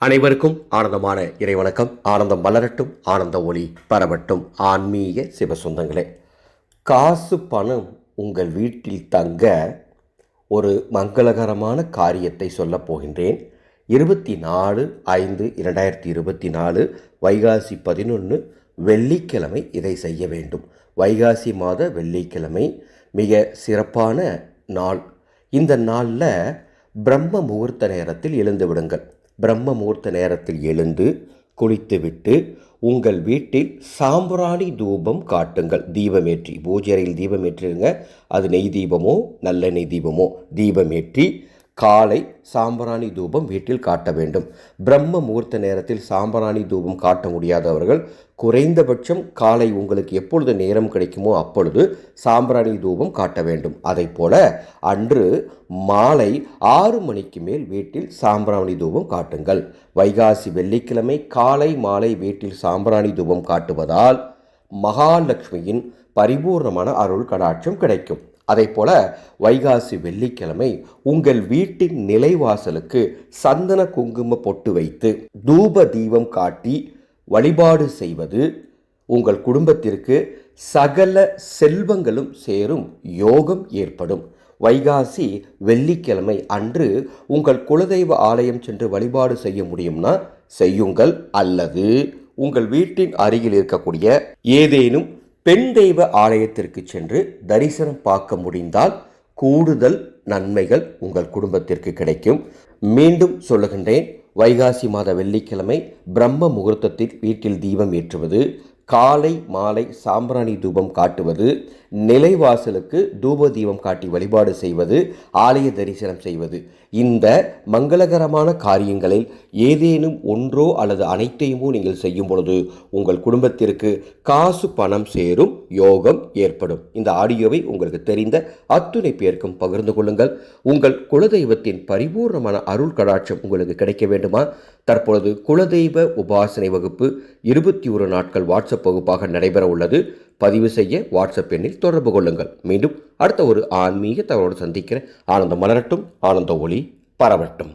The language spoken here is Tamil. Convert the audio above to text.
அனைவருக்கும் ஆனந்தமான இறைவணக்கம். ஆனந்தம் மலரட்டும் ஆனந்த ஒளி பரவட்டும். ஆன்மீக சிவசொந்தங்களே காசு பணம் உங்கள் வீட்டில் தங்க ஒரு மங்களகரமான காரியத்தை சொல்லப் போகின்றேன். இருபத்தி நாலு ஐந்து இரண்டாயிரத்தி இருபத்தி நாலு வைகாசி பதினொன்று வெள்ளிக்கிழமை இதை செய்ய வேண்டும். வைகாசி மாத வெள்ளிக்கிழமை மிக சிறப்பான நாள். இந்த நாளில் பிரம்ம முகூர்த்த நேரத்தில் எழுந்து விடுங்கள். பிரம்ம முகூர்த்த நேரத்தில் எழுந்து குளித்துவிட்டு உங்கள் வீட்டில் சாம்பிராணி தூபம் காட்டுங்கள். தீபமேற்றி. பூஜை அறையில் தீபமேற்றிருங்க அது நெய் தீபமோ நல்லெண்ணெய் தீபமோ தீபமேற்றி காலை சாம்பிராணி தூபம் வீட்டில் காட்ட வேண்டும். பிரம்ம முகூர்த்த நேரத்தில் சாம்பிராணி தூபம் காட்ட முடியாதவர்கள் குறைந்தபட்சம் காலை உங்களுக்கு எப்பொழுது நேரம் கிடைக்குமோ அப்பொழுது சாம்பிராணி தூபம் காட்ட வேண்டும். அதைப் போல அன்று மாலை ஆறு மணிக்கு மேல் வீட்டில் சாம்பிராணி தூபம் காட்டுங்கள். வைகாசி வெள்ளிக்கிழமை காலை மாலை வீட்டில் சாம்பிராணி தூபம் காட்டுவதால் மகாலட்சுமியின் பரிபூர்ணமான அருள் கடாட்சம் கிடைக்கும். அதைப் போல வைகாசி வெள்ளிக்கிழமை உங்கள் வீட்டின் நிலைவாசலுக்கு சந்தன குங்கும பொட்டு வைத்து தூப தீபம் காட்டி வழிபாடு செய்வது உங்கள் குடும்பத்திற்கு சகல செல்வங்களும் சேரும் யோகம் ஏற்படும். வைகாசி வெள்ளிக்கிழமை அன்று உங்கள் குலதெய்வ ஆலயம் சென்று வழிபாடு செய்ய முடியும்னா செய்யுங்கள் அல்லது உங்கள் வீட்டின் அருகில் இருக்கக்கூடிய ஏதேனும் பெண் தெய்வ ஆலயத்திற்கு சென்று தரிசனம் பார்க்க முடிந்தால் கூடுதல் நன்மைகள் உங்கள் குடும்பத்திற்கு கிடைக்கும். மீண்டும் சொல்லுகின்றேன் வைகாசி மாத வெள்ளிக்கிழமை பிரம்ம முகூர்த்தத்தில் வீட்டில் தீபம் ஏற்றுவது காலை மாலை சாம்பிராணி தூபம் காட்டுவது நிலைவாசலுக்கு தூப தீபம் காட்டி வழிபாடு செய்வது ஆலய தரிசனம் செய்வது. இந்த மங்களகரமான காரியங்களில் ஏதேனும் ஒன்றோ அல்லது அனைத்தையுமோ நீங்கள் செய்யும் பொழுது உங்கள் குடும்பத்திற்கு காசு பணம் சேரும் யோகம் ஏற்படும். இந்த ஆடியோவை உங்களுக்கு தெரிந்த அத்துணை பேருக்கும் பகிர்ந்து கொள்ளுங்கள். உங்கள் குலதெய்வத்தின் பரிபூர்ணமான அருள் கடாட்சம் உங்களுக்கு கிடைக்க வேண்டுமா? தற்பொழுது குலதெய்வ உபாசனை வகுப்பு இருபத்தி ஒரு நாட்கள் வாட்ஸ்அப் வகுப்பாக நடைபெற உள்ளது. பதிவு செய்ய வாட்ஸ்அப் எண்ணில் தொடர்பு கொள்ளுங்கள். மீண்டும் அடுத்த ஒரு ஆன்மீக தகவலோடு சந்திக்கிறேன். ஆனந்தம் மலரட்டும். ஆனந்த ஒளி பரவட்டும்.